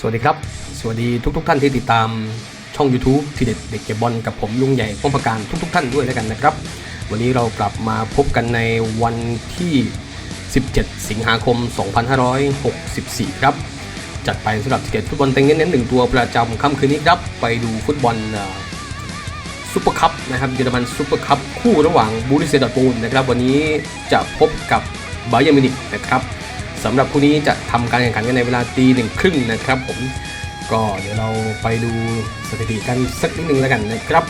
สวัสดีครับ สวัสดีทุกๆทท่านที่ติดตามช่อง YouTube ที่เด็ดเด็กเก็บบอลกับผมลุงใหญ่ป้อมประการทุกๆทท่านด้วยแล้วกันนะครับ วันนี้เรากลับมาพบกันในวันที่ 17 สิงหาคม 2564 ครับ จัดไปสำหรับทีเด็ดฟุตบอลเต็งเน้นหนึ่งตัวประจำค่ำคืนนี้ครับ ไปดูฟุตบอลซูเปอร์คัพนะครับเยอรมันซูเปอร์คัพคู่ระหว่างบูริเซดอร์ทมูลนะครับวันนี้จะพบกับบาเยอร์มิวนิกนะครับ สำหรับคู่นี้จะทำการแข่งขันกันในเวลาตีหนึ่งครึ่งนะครับผมก็เดี๋ยวเราไปดูสถิติกันสักนิดนึงแล้วกันนะครับ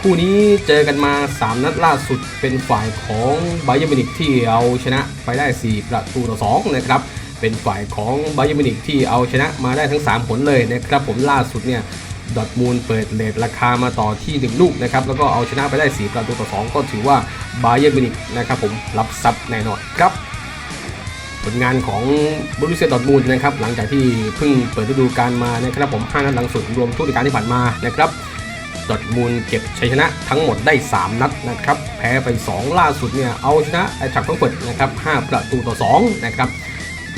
คู่นี้เจอกันมา 3 นัดล่าสุดเป็นฝ่ายของไบเยอร์มินิกที่เอาชนะไปได้ 4 ประตูต่อ2นะครับเป็นฝ่ายของไบเยอร์มินิกที่เอาชนะมาได้ทั้ง 3 ผลเลยนะครับผมล่าสุดเนี่ย ดอทมูลเปิดเลทราคามาต่อที่ 1 ลูกนะครับ แล้วก็เอาชนะไปได้ 4 ประตูต่อ 2 ก็ถือว่าไบเยอร์มินิกนะครับผมรับทรัพย์แน่นอนครับ ผลงานของบรูเซียดอทมูลนะครับ หลังจากที่เพิ่งเปิดฤดูกาลมานะครับผม5นัดหลังสุดรวมทุกฤดูกาลที่ผ่านมานะครับดอทมูลเก็บชัยชนะทั้งหมดได้ 3 นัดนะครับ แพ้ไป 2 ล่าสุดเนี่ยเอาชนะไอชักต้องเปิดนะครับ5ประตูต่อ2นะครับ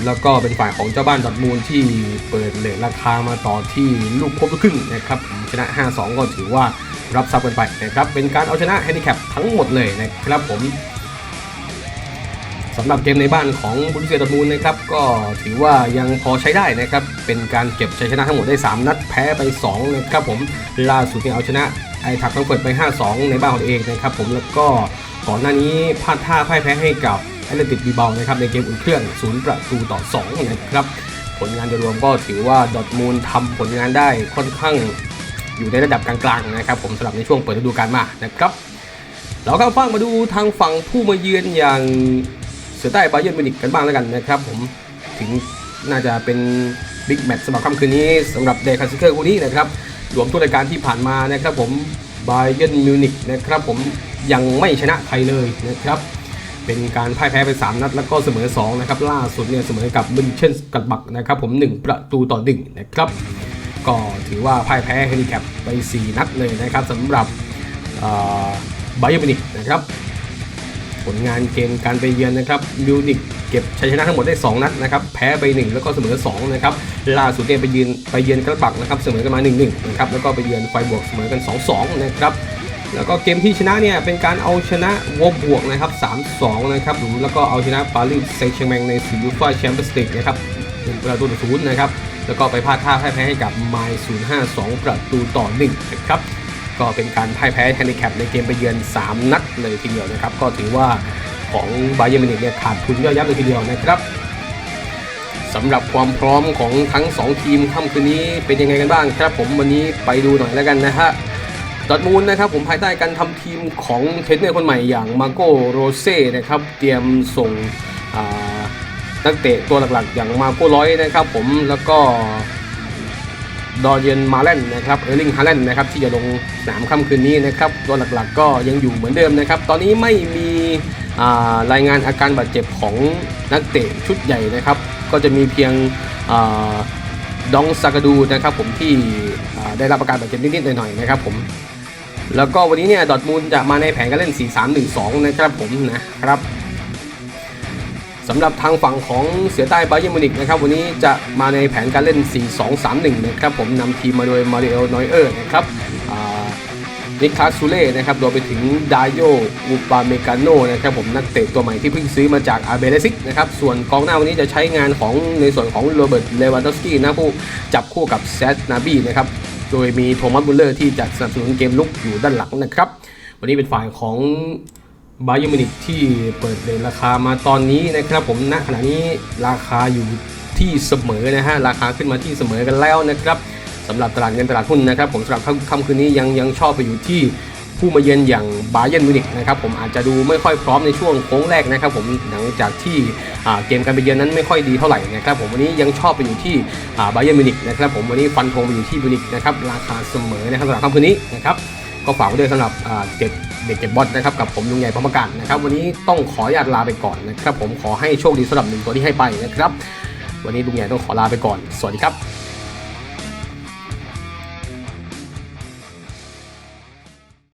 แล้วก็เป็นฝ่ายของเจ้าบ้านดอทมูลที่เปิดเลทราคามาต่อที่ลูกครบลูกครึ่งนะครับชนะ 5-2 ก็ถือว่ารับทรัพย์กันไปนะครับ เป็นการเอาชนะแฮนดิแคปทั้งหมดเลยนะครับผมสำหรับเกมในบ้านของบุรีเซียดอทมูลนะครับ ก็ถือว่ายังพอใช้ได้นะครับ เป็นการเก็บชัยชนะทั้งหมดได้ 3 นัดแพ้ไป2นะครับผมล่าสุดเนี่ยเอาชนะไอทักต้องเปิดไป 5-2 ในบ้านของตัวเองนะครับผมแล้วก็ก่อนหน้านี้พลาดท่าพ่ายแพ้ให้กับ แอตเลติกบีเบานะครับในเกมอุ่นเครื่อง0ประตูต่อ 2 นะครับ ผลงานโดยรวมก็ถือว่าดอทมูลทำผลงานได้ค่อนข้างอยู่ในระดับกลางๆนะครับผมสำหรับในช่วงเปิดฤดูกาลมานะครับเราก็ฟังมาดูทางฝั่งผู้มาเยือนอย่างเสือใต้บาเยิร์นมิวนิกกันบ้างแล้วกันนะครับผมถึงน่าจะเป็นบิ๊กแมตช์สำหรับค่ำคืนนี้สำหรับเดคาซิเกอร์คู่นี้นะครับรวมทุกรายการที่ผ่านมานะครับผมบาเยิร์นมิวนิกนะครับผมยังไม่ชนะใครเลยนะครับ เป็นการพ่ายแพ้ไป 3 นัด แล้วก็เสมอ 2 นะครับ ล่าสุดเนี่ยเสมอกับบินเชนกัดบักนะครับผม 1 ประตูต่อ1นะครับ ก็ถือว่าพ่ายแพ้เฮลิแคปไป 4 นัดเลยนะครับสำหรับไบเยอร์มินิกนะครับผลงานเกมการไปเยือนนะครับมิวนิกเก็บชัยชนะทั้งหมดได้ 2 นัดนะครับแพ้ไป 1 แล้วก็เสมอ2นะครับล่าสุดเนี่ยไปเยืนไปเยือนกระบักนะครับเสมอกันมา1-1นะครับแล้วก็ไปเยือนไฟบวกเสมอกัน 2-2นะครับแล้วก็เกมที่ชนะเนี่ยเป็นการเอาชนะวบบวกนะครับ 3-2 นะครับผมแล้วก็เอาชนะปารีสเซงต์แชร์แมงในซียูฟ่าแชมเปี้ยนส์ลีกนะครับหนึ่งประตูต่อศูนย์นะครับแล้วก็ไปพลาดท่าพ่แพ้ให้กับไมล์052 ประตูต่อ1นะครับก็เป็นการพ่ายแพ้แฮนดิแคปในเกมไปเยือน 3 นัดเลยทีเดียวนะครับ ก็ถือว่าของบาเยอร์มินิกเนี่ยขาดทุนย่อยยับเลยทีเดียวนะครับสำหรับความพร้อมของทั้ง 2 ทีมค่ำคืนนี้เป็นยังไงกันบ้างครับผมวันนี้ไปดูหน่อยแล้วกันนะฮะ ดอทมูลนะครับผมภายใต้การทำทีมของเทรนเนอร์คนใหม่อย่างมาโกโรเซ่นะครับเตรียมส่งนักเตะตัวหลักๆ อย่างมาโกร้อยนะครับผมแล้วก็ดอร์เยนมาเลนนะครับเออร์ลิงฮาเลนนะครับที่จะลงสนามค่ำคืนนี้นะครับตัวหลักๆก็ยังอยู่เหมือนเดิมนะครับตอนนี้ไม่มีรายงานอาการบาดเจ็บของนักเตะชุดใหญ่นะครับ ก็จะมีเพียงดองซากาดูนะครับผมที่ได้รับอาการบาดเจ็บนิดๆหน่อยๆนะครับผม แล้วก็วันนี้เนี่ยดอทมูลจะมาในแผนการเล่น 4-3-1-2 นะครับผมนะครับสำหรับทางฝั่งของเสือใต้บาเยอร์มิวนิกนะครับวันนี้จะมาในแผนการเล่น 4-2-3-1 นะครับผมนำทีมมาโดยมาริเอลนอยเออร์นะครับนิคลาสซูเล่นะครับรวมไปถึงดาโยอุปาเมกาโนนะครับผมนักเตะตัวใหม่ที่เพิ่งซื้อมาจากอาเบเลซิกนะครับส่วนกองหน้าวันนี้จะใช้งานของในส่วนของโรเบิร์ตเลวานดอฟสกี้นะผู้จับคู่กับแซดนาบีนะครับ โดยมีโทมัสบุลเลอร์ที่จะสนับสนุนเกมลุกอยู่ด้านหลังนะครับ วันนี้เป็นฝ่ายของบาเยอร์มินิกที่เปิดเลทราคามาตอนนี้นะครับผมณขณะนี้ราคาอยู่ที่เสมอนะฮะราคาขึ้นมาที่เสมอกันแล้วนะครับสำหรับตลาดเงินตลาดหุ้นนะครับ ผมสำหรับค่ำค่ำคืนนี้ยังยังชอบไปอยู่ที่ ผู้มาเยือนอย่างบาเยอร์มิวนิกนะครับผมอาจจะดูไม่ค่อยพร้อมในช่วงโค้งแรกนะครับผมหลังจากที่เกมการไปเยือนนั้นไม่ค่อยดีเท่าไหร่นะครับผมวันนี้ยังชอบไปอยู่ที่บาเยอร์มิวนิกนะครับผมวันนี้ฟันธงไปอยู่ที่มิวนิกนะครับราคาเสมอนะครับสำหรับค่ำคืนนี้นะครับก็ฝากไว้ด้วยสำหรับเด็กเด็กเก็บบอลนะครับกับผมลุงใหญ่พมการนะครับวันนี้ต้องขออนุญาตลาไปก่อนนะครับผมขอให้โชคดีสำหรับหนึ่งตัวที่ให้ไปนะครับวันนี้ลุงใหญ่ต้องขอลาไปก่อน สวัสดีครับ